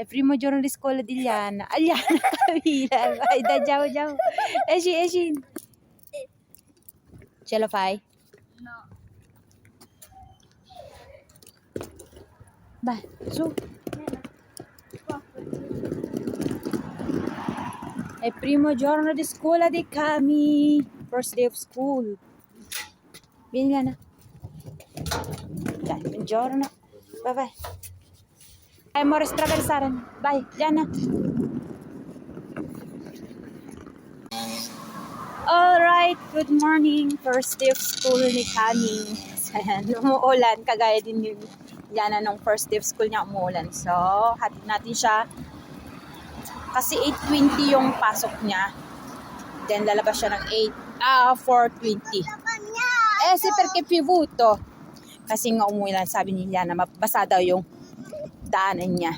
È primo giorno di scuola di Liana. Ah, Liana, Camila. Vai, dai, ciao, ciao. Esci, esci. Ce la fai? No. Vai, su. È primo giorno di scuola di Cami. First day of school. Vieni, Liana. Dai, buongiorno. Vai, vai. Vai, amore, straversare. Vai, Liana. Alright, good morning. First day of school ni Kami. Ayan, umuulan. Kagaya din yung Liana nung first day of school niya umuulan. So, hatid natin siya. Kasi 8.20 yung pasok niya. Then, lalabas siya ng 8, ah, 4.20. Eh, si perché piovuto. Kasi nga umuulan, sabi ni Liana, mabasa daw yung daanan niya.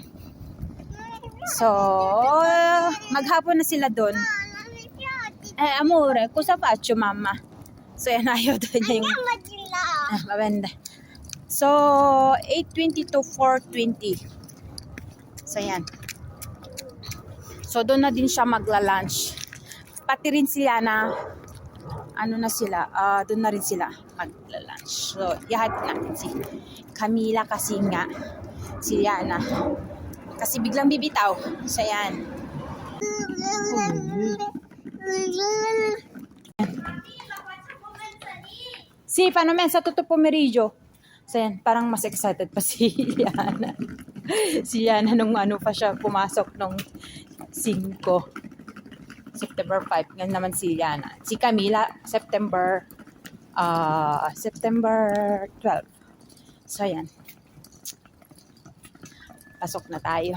So, maghapon na sila doon. Eh, amore, cosa faccio, mamma? So, yan, ayaw daw niya yung Ah, mabanda. So, 8.20 to 4.20. So, yan. So, doon na din siya magla-lunch. Pati rin sila na, ano na sila, ah, doon na rin sila magla-lunch. So, yahat natin si Camila kasi nga, si Liana. Kasi biglang bibitaw. So, yan. Si, paano men, sa tutto pomeriggio. So yan, parang mas excited pa si Yana. si Yana nung ano pa siya pumasok nung 5. September 5. Ngayon naman si Yana. Si Camila, September ah September 12. So yan. Pasok na tayo.